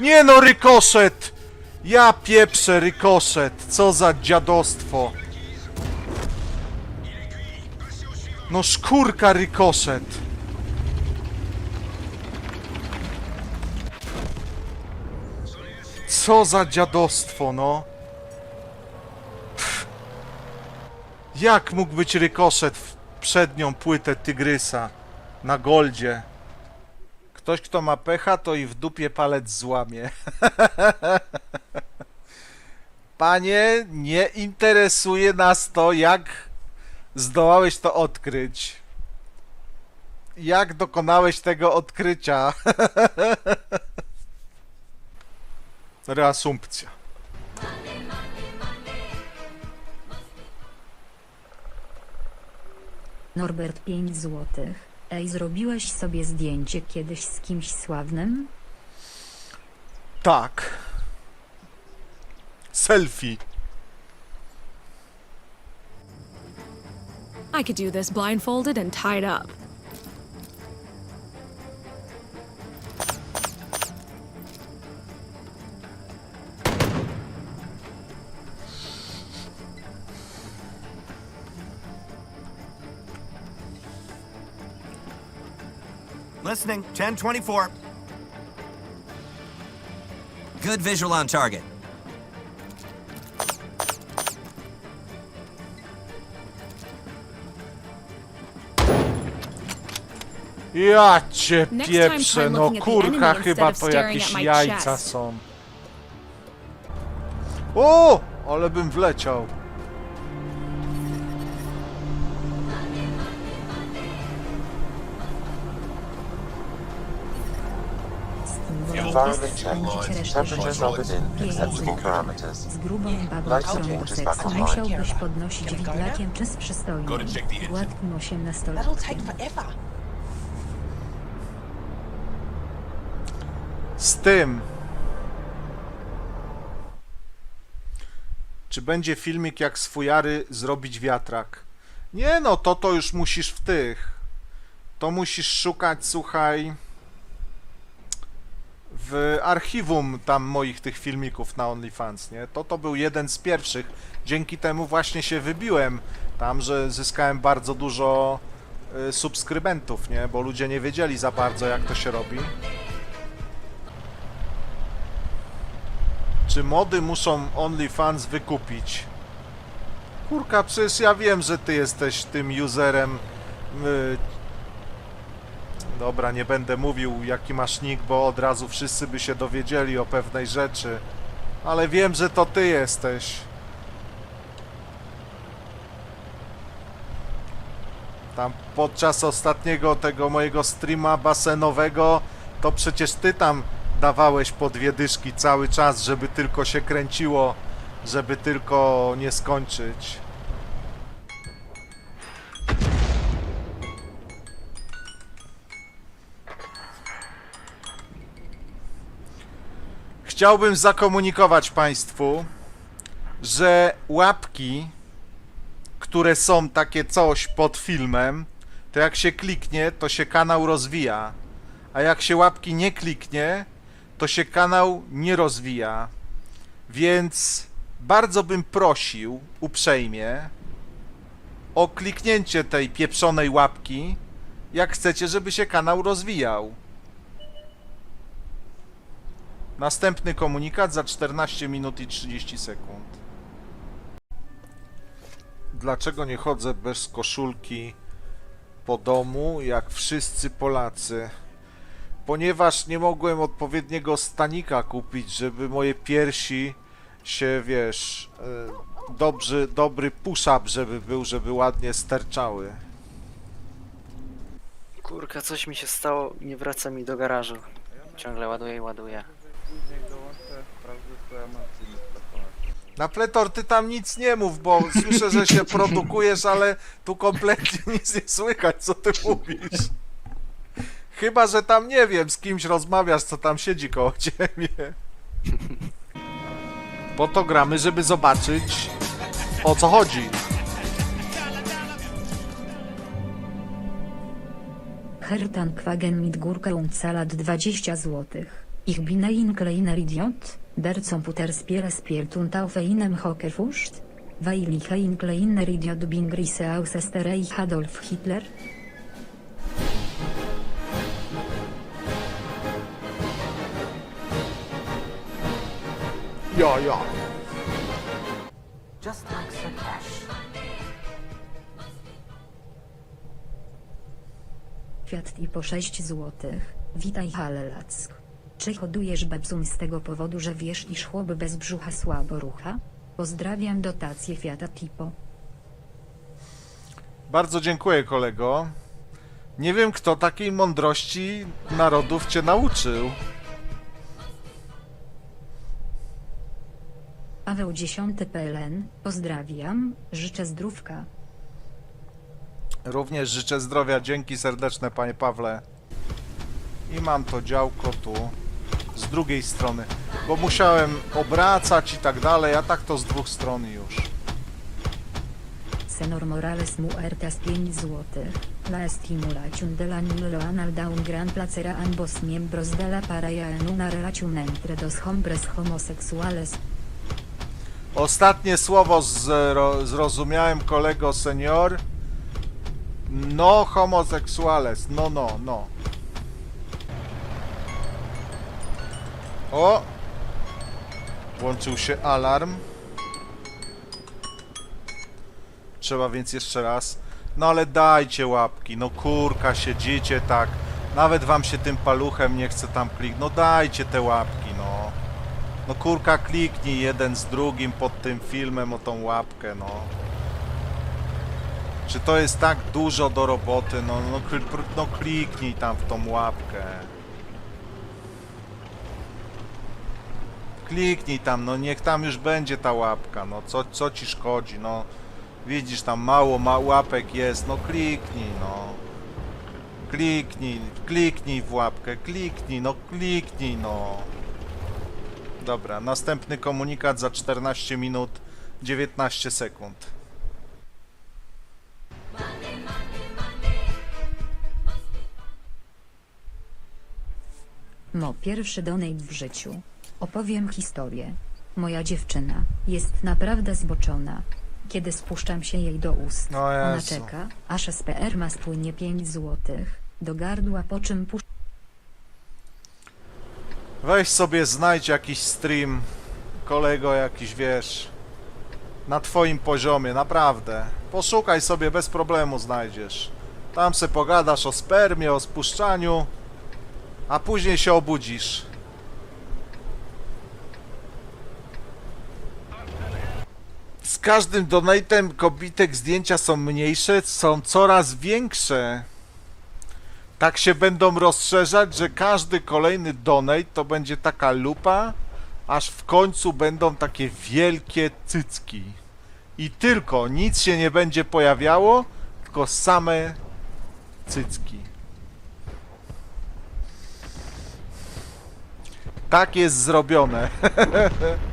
Nie no, rykoszet! Ja pieprzę rykoszet, co za dziadostwo. No szkórka rykoszet. Co za dziadostwo, no. Jak mógł być rykoszet w przednią płytę tygrysa na goldzie? Ktoś, kto ma pecha, to i w dupie palec złamie. Panie, nie interesuje nas to, jak zdołałeś to odkryć. Jak dokonałeś tego odkrycia? Reasumpcja. Norbert 5 złotych. Ej, zrobiłeś sobie zdjęcie kiedyś z kimś sławnym? Tak. Selfie. I could do this blindfolded and tied up. Listening. 1024. Good visual on target. Ja cię pieprzę, no kurka chyba to jakieś jajca są. O! Ale bym wleciał. Environment check. Temperatures are within acceptable parameters. Z grubą babą, Lighting którą changes seks back online. musiałbyś podnosić widlakiem czy z przystojnym, gładkim osiemnastolatkiem. Z tym. Czy będzie filmik jak z fujary zrobić wiatrak? Nie no, to to już musisz w tych. To musisz szukać, słuchaj, w archiwum tam moich tych filmików na OnlyFans, nie? To to był jeden z pierwszych. Dzięki temu właśnie się wybiłem tam, że zyskałem bardzo dużo y, subskrybentów, nie? Bo ludzie nie wiedzieli za bardzo jak to się robi. Czy mody muszą OnlyFans wykupić? Kurka, przecież ja wiem, że ty jesteś tym userem. y, Dobra, nie będę mówił jaki masz nick, bo od razu wszyscy by się dowiedzieli o pewnej rzeczy. Ale wiem, że to ty jesteś. Tam podczas ostatniego tego mojego streama basenowego, to przecież ty tam dawałeś po dwie dyszki cały czas, żeby tylko się kręciło, żeby tylko nie skończyć. Chciałbym zakomunikować Państwu, że łapki, które są takie coś pod filmem, to jak się kliknie, to się kanał rozwija. A jak się łapki nie kliknie, to się kanał nie rozwija. Więc bardzo bym prosił uprzejmie o kliknięcie tej pieprzonej łapki, jak chcecie, żeby się kanał rozwijał. Następny komunikat za 14 minut i 30 sekund. Dlaczego nie chodzę bez koszulki po domu, jak wszyscy Polacy? Ponieważ nie mogłem odpowiedniego stanika kupić, żeby moje piersi się, wiesz, e, dobrzy, dobry push-up, żeby był, żeby ładnie sterczały. Kurka, coś mi się stało, nie wraca mi do garażu. Ciągle ładuję i ładuję. Na pletor ty tam nic nie mów, bo słyszę, że się produkujesz, ale tu kompletnie nic nie słychać, co ty mówisz. Chyba, że tam nie wiem, z kimś rozmawiasz, co tam siedzi koło ciebie. Po to gramy, żeby zobaczyć o co chodzi. Hertan Kwagen mit górkę salat 20 złotych. Ich bin ein kleiner Idiot, der Computer spiele spielt und auf einem Hocker fuscht? Weil ich ein kleiner Idiot bin Grisse aus Österreich Adolf Hitler? Ja, ja. Just like the cash. Kwiat i po 6 złotych. Witaj Halelack. Czy hodujesz bebzum z tego powodu, że wiesz iż chłop bez brzucha słabo rucha? Pozdrawiam dotację Fiata Tipo. Bardzo dziękuję, kolego. Nie wiem, kto takiej mądrości narodów cię nauczył. Paweł 10 PLN. Pozdrawiam, życzę zdrówka. Również życzę zdrowia. Dzięki serdeczne, panie Pawle. I mam to działko tu z drugiej strony, bo musiałem obracać i tak dalej, a tak to z dwóch stron już. Senor Morales muertas 5 złotych. La estimulación de la niloanal da un gran placer a ambos miembros de la pareja en una relación entre dos hombres homosexuales. Ostatnie słowo zro, zrozumiałem, kolego senior. No homoseksuales. No, no, no. O! Włączył się alarm. Trzeba więc jeszcze raz. No ale dajcie łapki. No kurka, siedzicie tak. Nawet wam się tym paluchem nie chce tam kliknąć. No dajcie te łapki, no. No kurka, kliknij jeden z drugim pod tym filmem o tą łapkę, no. Czy to jest tak dużo do roboty? No, no, no kliknij tam w tą łapkę. Kliknij tam, no niech tam już będzie ta łapka, no co, co ci szkodzi, no. Widzisz tam mało ma łapek jest, no kliknij, no. Kliknij, kliknij w łapkę, kliknij, no kliknij, no. Dobra, następny komunikat za 14 minut 19 sekund. Mo pierwszy donate w życiu. Opowiem historię. Moja dziewczyna jest naprawdę zboczona. Kiedy spuszczam się jej do ust, O ona Jezu. czeka, aż SPR ma spłynie 5 złotych do gardła, po czym puszcza Weź sobie znajdź jakiś stream, kolego jakiś, wiesz, na twoim poziomie, naprawdę. Poszukaj sobie, bez problemu znajdziesz. Tam se pogadasz o spermie, o spuszczaniu, a później się obudzisz. Każdym donatem kobitek zdjęcia są mniejsze, są coraz większe tak się będą rozszerzać, że każdy kolejny donate to będzie taka lupa, aż w końcu będą takie wielkie cycki. I tylko, nic się nie będzie pojawiało, tylko same cycki. Tak jest zrobione.